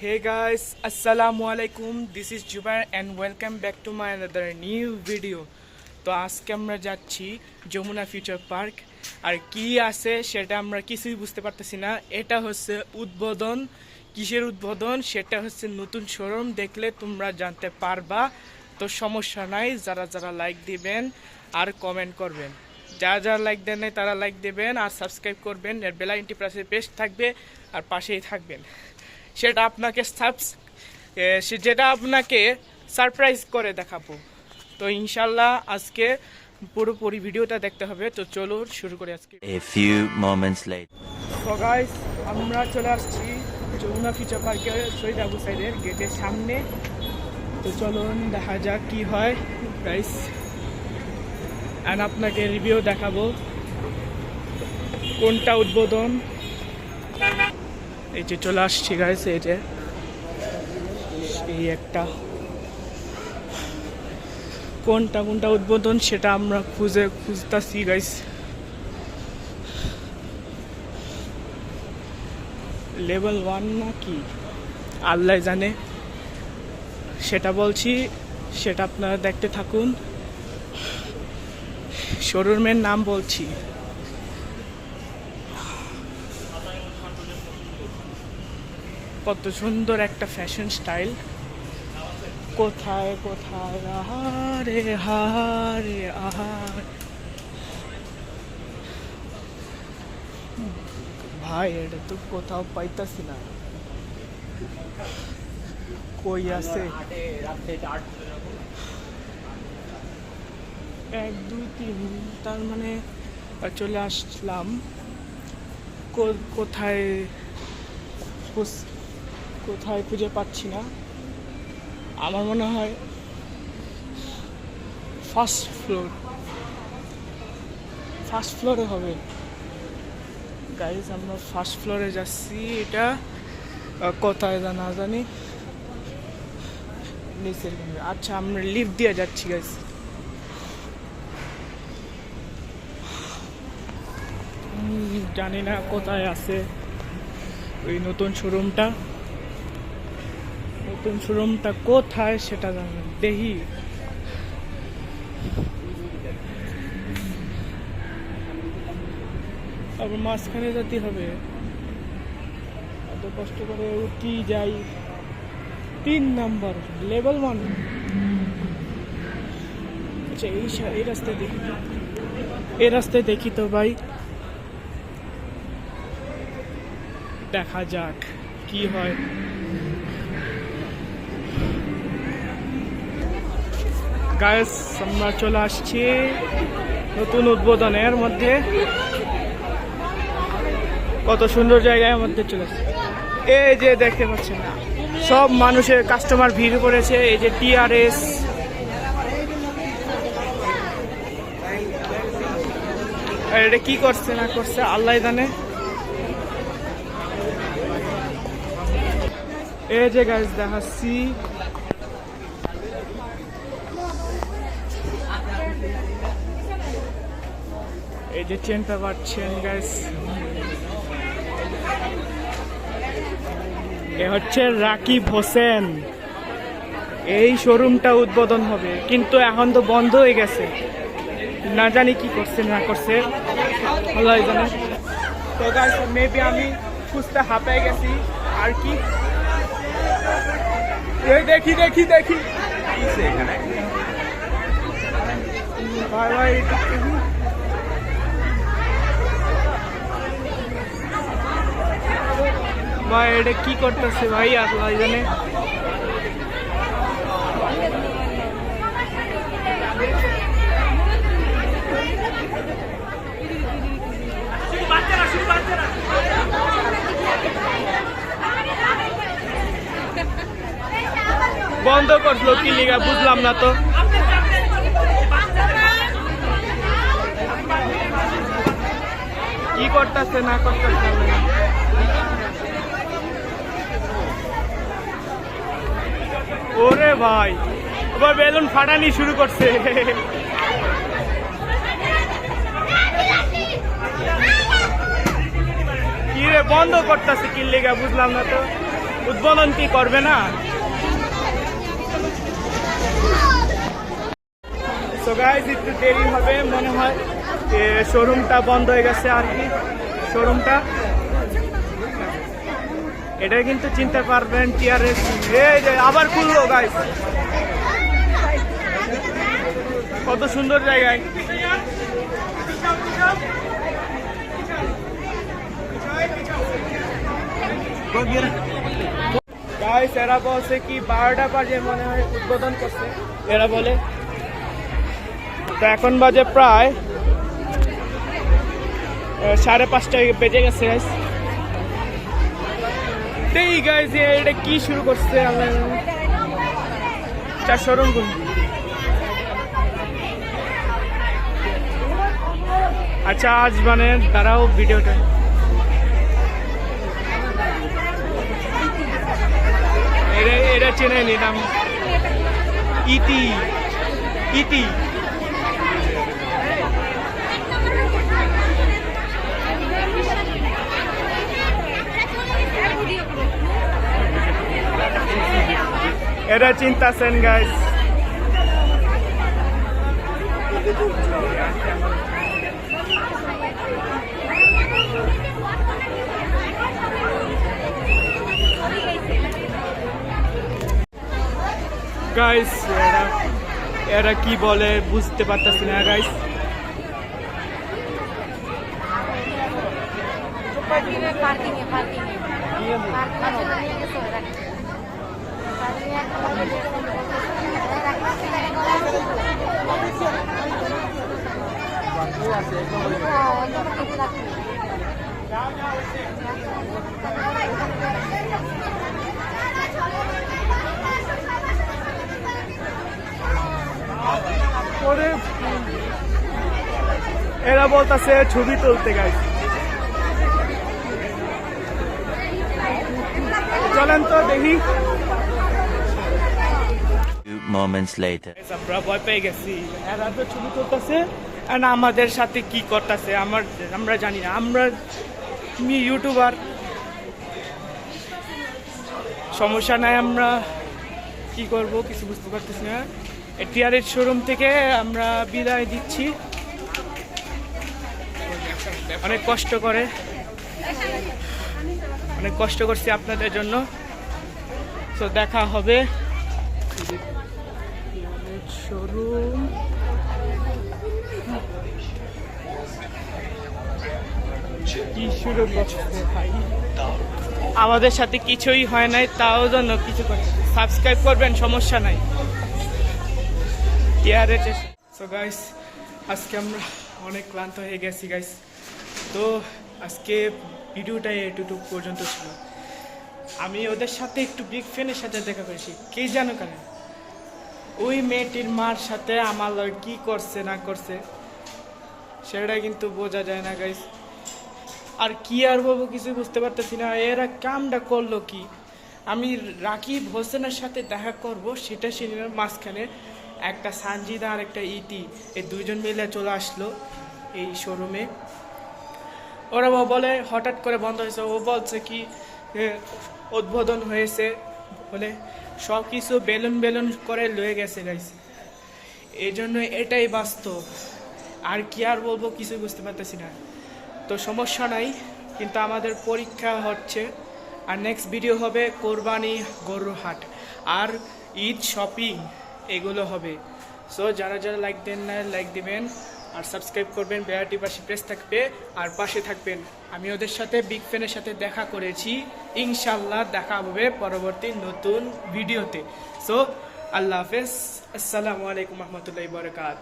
Hey guys, Assalamu alaikum. This is Jubair and welcome back to my another new video. তো আজকে আমরা যাচ্ছি Jamuna future park আর কি আছে সেটা আমরা কিছুই বুঝতে পারতেছি না। এটা হচ্ছে উদ্বোধন। কিসের উদ্বোধন? সেটা হচ্ছে নতুন শোরুম দেখলে তোমরা জানতে পারবা। তো সমস্যা নাই যারা যারা লাইক দিবেন আর কমেন্ট করবেন। যারা যারা লাইক দেন নাই তারা লাইক দেবেন আর সাবস্ক্রাইব করবেন। এর বেলা ইন্টিপ্রাসের পেস্ট থাকবে আর পাশেই থাকবেন। সেটা আপনাকে সাবস যেটা আপনাকে সারপ্রাইজ করে দেখাবো। তো ইনশাল্লাহ আজকে পুরোপুরি ভিডিওটা দেখতে হবে। তো চলো শুরু করে আজকে। A few moments later. তো গাইস আমরা চলে আসছি যমুনা ফিচার পার্কের শহীদ আবু সাইডের গেটের সামনে। তো চলুন দেখা যাক কি হয় গাইস অ্যান্ড আপনাকে রিভিউ দেখাবো। কোনটা উদ্বোধন? এই যে চলে আসছি গাইস এই যে এই একটা কোনটা কোনটা উদ্বোধন সেটা আমরা খুঁজে খুঁজতাছি গাইস লেভেল ওয়ান না কি? আল্লাহ জানে। সেটা বলছি, সেটা আপনারা দেখতে থাকুন। শোরুমের নাম বলছি। কত সুন্দর একটা ফ্যাশন স্টাইল কোথায় কোথায়, আহারে হারে আহার। ভাই, এটা তো কোথাও পাইতাছি না। কই আছে? এক, দুই, তিন, তার মানে চলে আসলাম। কোথায়? কোথায় খুঁজে পাচ্ছি না। আমার মনে হয় ফার্স্ট ফ্লোর ফার্স্ট ফ্লোরে হবে। গাইজ আমরা ফার্স্ট ফ্লোরে যাচ্ছি। এটা কোথায় যা না জানি। নিচের। আচ্ছা আমরা লিফট দিয়ে যাচ্ছি গাইজ জানি না কোথায় আছে ওই নতুন শোরুমটা নতুন শোরুমটা কোথায় সেটা জানি দেখি আবার মাঝখানে যেতে হবে। এত কষ্ট করে উঠি যাই। তিন নাম্বার, লেভেল ওয়ান। আচ্ছা এই এই রাস্তায় দেখি। এই রাস্তায় দেখি তো ভাই। দেখা যাক কি হয়। গায়েস আমরা চলে আসছি নতুন উদ্বোধনের মধ্যে। কত সুন্দর জায়গায় মধ্যে চলে আসছে। এই যে দেখতে পাচ্ছেন, সব মানুষের কাস্টমার ভিড় করেছে, এই যে টিআরএস এটা কি করছে, না করছে, আল্লাহ জানে। এই যে গাছ দেখাচ্ছি। এই যে চেনটা পাচ্ছেন গাছ এ হচ্ছে রাকিব হোসেন। এই শোরুমটা উদ্বোধন হবে। কিন্তু এখন তো বন্ধ হয়ে গেছে। না জানি কি করছে, না করছে। আল্লাহ তো গাইস মেবি আমি খুঁজতে হাঁপায় গেছি। আর কি? দেখি দেখি দেখি। ভাই ভাই এটা দেখি। ভাই, এটা কি করতেছে ভাই আল্লাহ জানে? বন্ধ করল কি লিগা, বুঝলাম না তো। কি করতেছে, না করতেছে ওরে ভাই, এবার বেলুন ফাটানি শুরু করছে। কি রে, বন্ধ করতেছে কি লিগা, বুঝলাম না তো। উদ্বোধন কি করবে না? সো গাইজ একটু দেরি হবে, মনে হয় শোরুমটা বন্ধ হয়ে গেছে আর কি। শোরুমটা এটা কিন্তু চিনতে পারবেন টিআরএস। এই যে আবার খুললো গাইজ কত সুন্দর জায়গায়। গাইস এরা বলছে কি, বারোটা বাজে মনে হয় উদ্বোধন করছে। এরা বলে, তো এখন বাজে প্রায় সাড়ে পাঁচটা বেজে গেছে guys। তো এই গাইজ এটা কি শুরু করছে? আমার চার শোরুম আচ্ছা আজ মানে দাঁড়াও ভিডিওটা। এটা এটা চেনে নিলাম। ইতি ইতি। এটা চিন্তাছেন গাইস গাইস এরা এরা কি বলে বুঝতে পারতেছি না গাইস পার্কিং পার্কিং এরা বলতেছে ছবি তুলতে গাইস চলেন তো দেখি। Moments later. আমরা ভয় পেয়ে গেছি। এরা তো ছবি তুলতেছে আর আমাদের সাথে কি করতেছে? আমার আমরা জানি না। আমরা আমি ইউটিউবার। সমস্যা নাই, আমরা কি করব? কিছু বুঝতে পারতেছি না। টিআরএর শোরুম থেকে আমরা বিদায় দিচ্ছি। অনেক কষ্ট করে। অনেক কষ্ট করছি আপনাদের জন্য। তো দেখা হবে। শোরুম কি শুরু করছে ভাই আমাদের সাথে কিছুই হয় নাই, তাও জন্য কিছু করে সাবস্ক্রাইব করবেন, সমস্যা নাই। গাইস আজকে আমরা অনেক ক্লান্ত হয়ে গেছি গাইস তো আজকে ভিডিওটা এটুকু পর্যন্ত ছিল। আমি ওদের সাথে একটু বিগ ফ্যানের সাথে দেখা করেছি। কে জানো কেন ওই মেয়েটির মার সাথে আমার কি করছে, না করছে, সেটা কিন্তু বোঝা যায় না গাইস আর কি আর বলব কিছু বুঝতে পারতেছি না। এরা কামটা করল কি? আমি রাকিব হোসেনের সাথে দেখা করব, সেটা সিনেমার মাঝখানে একটা সানজিদা আর একটা ইতি। এই দুজন মিলে চলে আসলো এই শোরুমে ওরা বলে, হঠাৎ করে বন্ধ হয়েছে। ও বলছে কি উদ্বোধন হয়েছে বলে সব কিছু বেলুন বেলুন করে লয়ে গেছে গাইছে এই জন্য এটাই বাস্তব। আর কি আর বলব কিছু বুঝতে পারতেছি না। তো সমস্যা নাই, কিন্তু আমাদের পরীক্ষা হচ্ছে। আর নেক্সট ভিডিও হবে কোরবানি গরুর হাট আর ঈদ শপিং এগুলো হবে। সো যারা যারা লাইক দেন না লাইক দিবেন। আর সাবস্ক্রাইব করবেন বেয়ারটি পাশে প্রেস থাকবে। আর পাশে থাকবেন। আমি ওদের সাথে বিগ ফ্যানের সাথে দেখা করেছি। ইনশাল্লাহ দেখা হবে পরবর্তী নতুন ভিডিওতে সো আল্লাহ হাফেজ। আসসালামু আলাইকুম রহমতুল্লাহ বরকাত